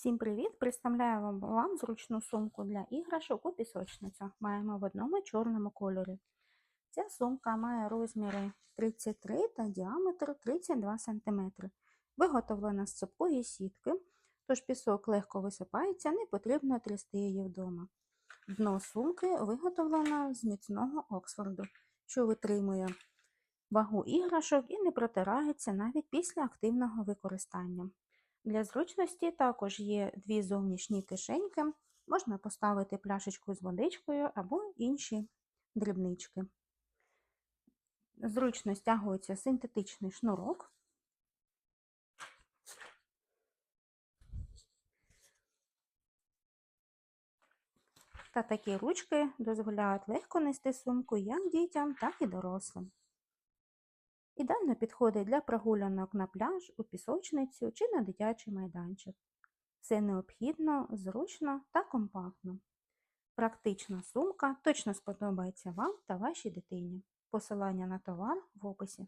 Всім привіт! Представляю вам, вам зручну сумку для іграшок у пісочницю. Маємо в одному чорному кольорі. Ця сумка має розміри 33 та діаметр 32 см. Виготовлена з цупкої сітки, тож пісок легко висипається, не потрібно трясти її вдома. Дно сумки виготовлено з міцного Оксфорду, що витримує вагу іграшок і не протирається навіть після активного використання. Для зручності також є дві зовнішні кишеньки. Можна поставити пляшечку з водичкою або інші дрібнички. Зручно стягується синтетичний шнурок. Та такі ручки дозволяють легко нести сумку як дітям, так і дорослим. Ідеально підходить для прогулянок на пляж, у пісочницю чи на дитячий майданчик. Все необхідно, зручно та компактно. Практична сумка точно сподобається вам та вашій дитині. Посилання на товар в описі.